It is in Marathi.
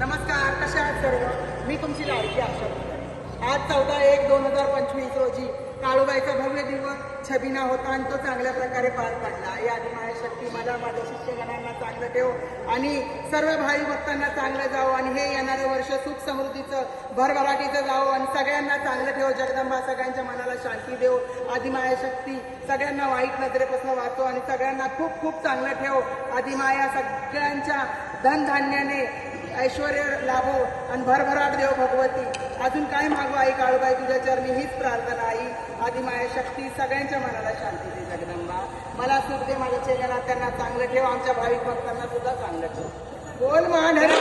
नमस्कार कशा आहात सर्व? मी तुमची लाडकी आशा आज चौदा एक दोन हजार पंचवीस रोजी काळूबाईचा भव्य दिवस छबिना होता आणि तो चांगल्या प्रकारे पार पडला. या माझ्या शक्ती मला माझ्या शिष्यगणांना चांगलं ठेव आणि सर्व भाई भक्तांना चांगलं आणि येणारं वर्ष सुख समृद्धीचं भरभराटीचं जावं आणि सगळ्यांना चांगलं ठेव. जगदंबा सगळ्यांच्या मनाला शांती देव. आदिमाया शक्ती सगळ्यांना वाईट नजरेपासून वाचो आणि सगळ्यांना खूप खूप चांगलं ठेव. आदिमाया सगळ्यांच्या धनधान्याने ऐश्वर लाभो आणि भरभराट देव भगवती. अजून काय मागू आई काळूबाई तुझ्या चरणी हीच प्रार्थना आई आदिमाया शक्ती सगळ्यांच्या मनाला शांती दे जगदंबा. मला सुख दे माझ्या चेहऱ्याला त्यांना चांगलं ठेव. आमच्या भाविक भक्तांना सुद्धा चांगलं ठेव. बोल मान हरी